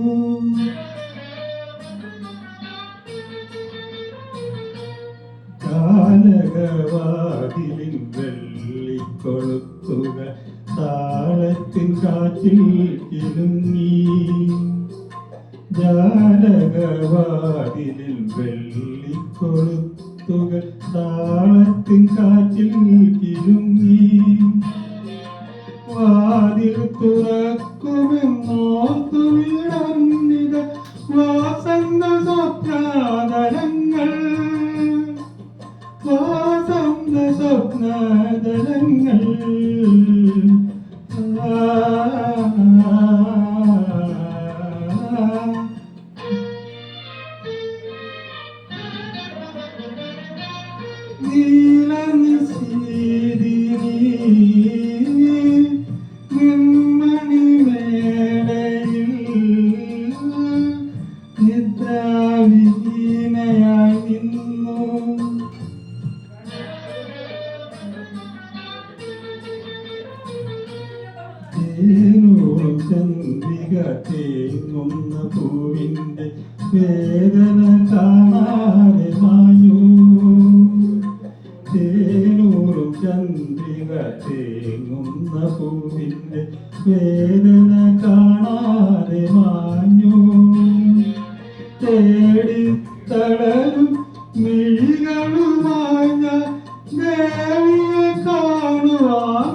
നിന്നു കാലകവാതിലിൻ വെള്ളിക്കൊളുത്തുക താളത്തിൻ കാറ്റിൽ കിലുങ്ങി ജാലകവാതിലിൽ വെള്ളിക്കൊളുത്തുക താളത്തിൻ കാറ്റിൽ കിലുങ്ങി വാതിൽ തുറക്കുമെന്നോർത്തു നിമ്മണി തേനൂറും ചന്ദ്രിക തേങ്ങുന്ന പൂവിന്റെ വേദന കാണാതെ മാഞ്ഞു. തേനൂറും ചന്ദ്രിക തേങ്ങുന്ന പൂവിന്റെ വേദന കാണാതെ മാഞ്ഞു. കാണുവാൻ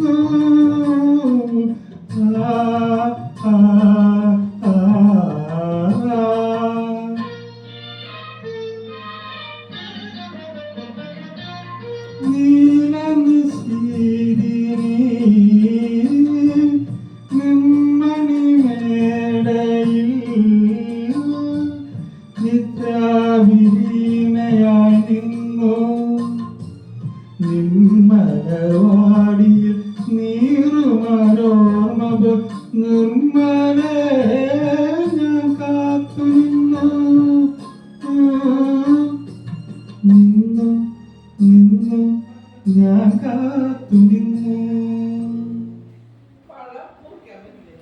കാണുവാൻ നിമ്മലവാടിയിൽ നീറുമരോർമ്മ നിർമ്മല ഞാൻ കാത്തു നിന്നു നിന്നു ഞാൻ കാത്തു